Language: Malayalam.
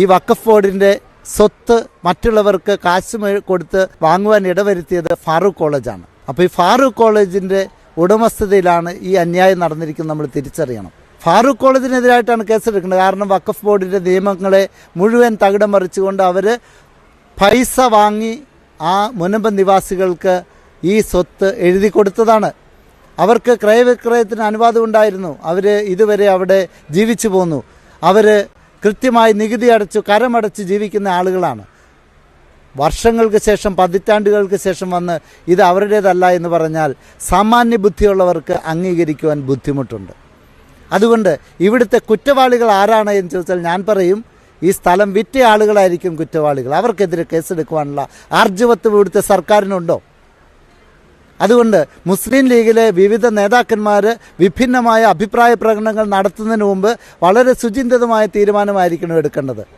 ഈ വഖഫ് ബോർഡിന്റെ സ്വത്ത് മറ്റുള്ളവർക്ക് കാശ് കൊടുത്ത് വാങ്ങുവാൻ ഇടവരുത്തിയത് ഫാറൂഖ് കോളേജാണ്. അപ്പോൾ ഈ ഫാറൂഖ് കോളേജിന്റെ ഉടമസ്ഥതയിലാണ് ഈ അന്യായം നടന്നിരിക്കുന്നത് നമ്മൾ തിരിച്ചറിയണം. ഫാറൂഖ് കോളേജിനെതിരായിട്ടാണ് കേസെടുക്കുന്നത്. കാരണം വഖഫ് ബോർഡിന്റെ നിയമങ്ങളെ മുഴുവൻ തകിടം മറിച്ചുകൊണ്ട് അവർ പൈസ വാങ്ങി ആ മുനമ്പ നിവാസികൾക്ക് ഈ സ്വത്ത് എഴുതി കൊടുത്തതാണ്. അവർക്ക് ക്രയവിക്രയത്തിന് അനുവാദം ഉണ്ടായിരുന്നു. അവർ ഇതുവരെ അവിടെ ജീവിച്ചു പോന്നു. അവർ കൃത്യമായി നികുതി അടച്ചു കരമടച്ച് ജീവിക്കുന്ന ആളുകളാണ്. വർഷങ്ങൾക്ക് ശേഷം പതിറ്റാണ്ടുകൾക്ക് ശേഷം വന്ന് ഇത് അവരുടേതല്ല എന്ന് പറഞ്ഞാൽ സാമാന്യ ബുദ്ധിയുള്ളവർക്ക് അംഗീകരിക്കുവാൻ ബുദ്ധിമുട്ടുണ്ട്. അതുകൊണ്ട് ഇവിടുത്തെ കുറ്റവാളികൾ ആരാണ് എന്ന് ചോദിച്ചാൽ ഞാൻ പറയും ഈ സ്ഥലം വിറ്റ ആളുകളായിരിക്കും കുറ്റവാളികൾ. അവർക്കെതിരെ കേസെടുക്കുവാനുള്ള ആർജവത്വം ഇവിടുത്തെ സർക്കാരിനുണ്ടോ? അതുകൊണ്ട് മുസ്ലിം ലീഗിലെ വിവിധ നേതാക്കന്മാർ വിഭിന്നമായ അഭിപ്രായ പ്രകടനങ്ങൾ നടത്തുന്നതിന് മുമ്പ് വളരെ സുചിന്തിതമായ തീരുമാനമായിരിക്കണം എടുക്കേണ്ടത്.